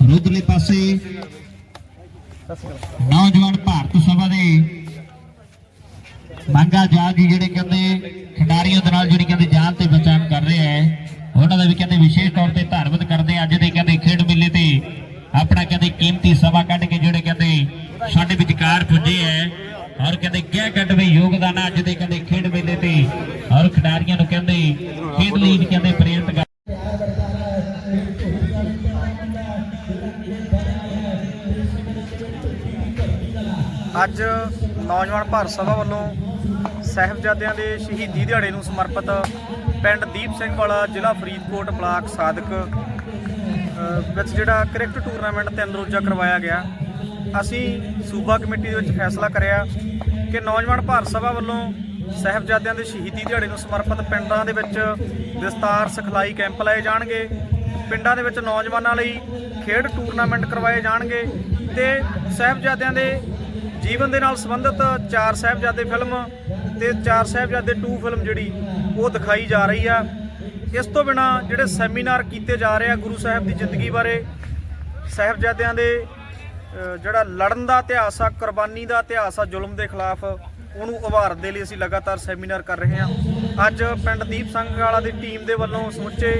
ਹਾਲ ਪਾਸੇ ਨੌਜਵਾਨ ਭਾਰਤ ਸਭਾ ਦੇ ਮੰਗਾ ਜਾਲ ਜਿਹੜੇ ਕਹਿੰਦੇ ਖਿਡਾਰੀਆਂ ਦੇ ਨਾਲ ਜਿਹੜੀ ਕਹਿੰਦੇ ਜਾਨ ਤੇ ਬਚਾਨ ਕਰ ਰਹੇ ਹੈ, ਉਹਨਾਂ ਦਾ ਵੀ ਕਹਿੰਦੇ ਵਿਸ਼ੇਸ਼ ਤੌਰ ਤੇ ਧੰਨਵਾਦ ਕਰਦੇ ਅੱਜ ਦੇ ਕਹਿੰਦੇ ਖੇਡ ਮੇਲੇ ਤੇ ਆਪਣਾ ਕਹਿੰਦੇ ਕੀਮਤੀ ਸਮਾਂ ਕੱਢ ਕੇ ਜਿਹੜੇ ਕਹਿੰਦੇ ਸਾਡੇ ਵਿਚਕਾਰ ਪੁੱਜੇ ਹੈ ਔਰ ਕਹਿੰਦੇ ਕਿਆ ਕੱਢਵੇਂ ਯੋਗਦਾਨ ਹੈ ਅੱਜ ਦੇ ਕਹਿੰਦੇ ਖੇਡ ਮੇਲੇ ਤੇ ਔਰ ਖਿਡਾਰੀਆਂ ਨੂੰ ਕਹਿੰਦੇ ਖੇਡ ਲਈ ਕਹਿੰਦੇ ਪ੍ਰੇਰਿਤ ਕਰ ਅੱਜ ਨੌਜਵਾਨ ਭਾਰਤ ਸਭਾ ਵੱਲੋਂ ਸਾਹਿਬਜ਼ਾਦਿਆਂ ਦੇ ਸ਼ਹੀਦੀ ਦਿਹਾੜੇ ਨੂੰ ਸਮਰਪਿਤ ਪਿੰਡ ਦੀਪ ਸਿੰਘ ਵਾਲਾ ਜ਼ਿਲ੍ਹਾ ਫਰੀਦਕੋਟ ਬਲਾਕ ਸਾਦਕ ਵਿੱਚ ਜਿਹੜਾ ਕ੍ਰਿਕਟ ਟੂਰਨਾਮੈਂਟ ਤਿੰਨ ਰੋਜ਼ਾ ਕਰਵਾਇਆ ਗਿਆ। ਅਸੀਂ ਸੂਬਾ ਕਮੇਟੀ ਦੇ ਵਿੱਚ ਫੈਸਲਾ ਕਰਿਆ ਕਿ ਨੌਜਵਾਨ ਭਾਰਤ ਸਭਾ ਵੱਲੋਂ ਸਾਹਿਬਜ਼ਾਦਿਆਂ ਦੇ ਸ਼ਹੀਦੀ ਦਿਹਾੜੇ ਨੂੰ ਸਮਰਪਿਤ ਪਿੰਡਾਂ ਦੇ ਵਿੱਚ ਵਿਸਤਾਰ ਸਿਖਲਾਈ ਕੈਂਪ ਲਾਏ ਜਾਣਗੇ। ਪਿੰਡਾਂ ਦੇ ਵਿੱਚ ਨੌਜਵਾਨਾਂ ਲਈ ਖੇਡ ਟੂਰਨਾਮੈਂਟ ਕਰਵਾਏ ਜਾਣਗੇ ਤੇ ਸਾਹਿਬਜ਼ਾਦਿਆਂ ਦੇ ਜੀਵਨ ਦੇ ਨਾਲ ਸੰਬੰਧਿਤ ਚਾਰ ਸਾਹਿਬਜ਼ਾਦੇ ਫਿਲਮ ਤੇ ਚਾਰ ਸਾਹਿਬਜ਼ਾਦੇ 2 ਫਿਲਮ ਜਿਹੜੀ ਉਹ ਦਿਖਾਈ ਜਾ ਰਹੀ ਆ। ਇਸ ਤੋਂ ਬਿਨਾ ਜਿਹੜੇ ਸੈਮੀਨਾਰ ਕੀਤੇ ਜਾ ਰਹੇ ਆ ਗੁਰੂ ਸਾਹਿਬ ਦੀ ਜ਼ਿੰਦਗੀ ਬਾਰੇ, ਸਾਹਿਬਜ਼ਾਦਿਆਂ ਦੇ ਜਿਹੜਾ ਲੜਨ ਦਾ ਇਤਿਹਾਸ ਆ, ਕੁਰਬਾਨੀ ਦਾ ਇਤਿਹਾਸ ਆ, ਜ਼ੁਲਮ ਦੇ ਖਿਲਾਫ ਉਹਨੂੰ ਉਭਾਰਨ ਦੇ ਲਈ ਅਸੀਂ ਲਗਾਤਾਰ ਸੈਮੀਨਾਰ ਕਰ ਰਹੇ ਹਾਂ। ਅੱਜ ਪਿੰਡ ਦੀਪ ਸਿੰਘ ਵਾਲਾ ਦੀ ਟੀਮ ਦੇ ਵੱਲੋਂ ਸਮੁੱਚੇ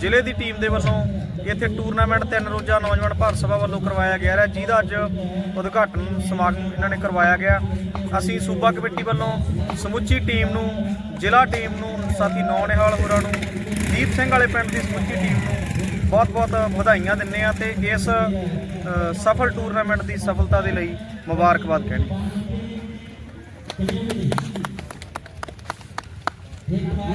ਜ਼ਿਲ੍ਹੇ ਦੀ ਟੀਮ ਦੇ ਵੱਲੋਂ ਇੱਥੇ ਟੂਰਨਾਮੈਂਟ ਤਿੰਨ ਰੋਜ਼ਾ ਨੌਜਵਾਨ ਭਾਰਤ ਸਭਾ ਵੱਲੋਂ ਕਰਵਾਇਆ ਗਿਆ ਹੈ ਜਿਹਦਾ ਅੱਜ ਉਦਘਾਟਨ ਸਮਾਗਮ ਇਹਨਾਂ ਨੇ ਕਰਵਾਇਆ ਗਿਆ। ਅਸੀਂ ਸੂਬਾ ਕਮੇਟੀ ਵੱਲੋਂ ਸਮੁੱਚੀ ਟੀਮ ਨੂੰ, ਜ਼ਿਲ੍ਹਾ ਟੀਮ ਨੂੰ, ਸਾਥੀ ਨੌ ਨਿਹਾਲ ਹੋਰਾਂ ਨੂੰ, ਦੀਪ ਸਿੰਘ ਵਾਲੇ ਪਿੰਡ ਦੀ ਸਮੁੱਚੀ ਟੀਮ ਨੂੰ ਬਹੁਤ-ਬਹੁਤ ਵਧਾਈਆਂ ਦਿੰਨੇ ਆ ਤੇ ਇਸ ਸਫਲ ਟੂਰਨਾਮੈਂਟ ਦੀ ਸਫਲਤਾ ਦੇ ਲਈ ਮੁਬਾਰਕਬਾਦ ਕਹਿੰਦੇ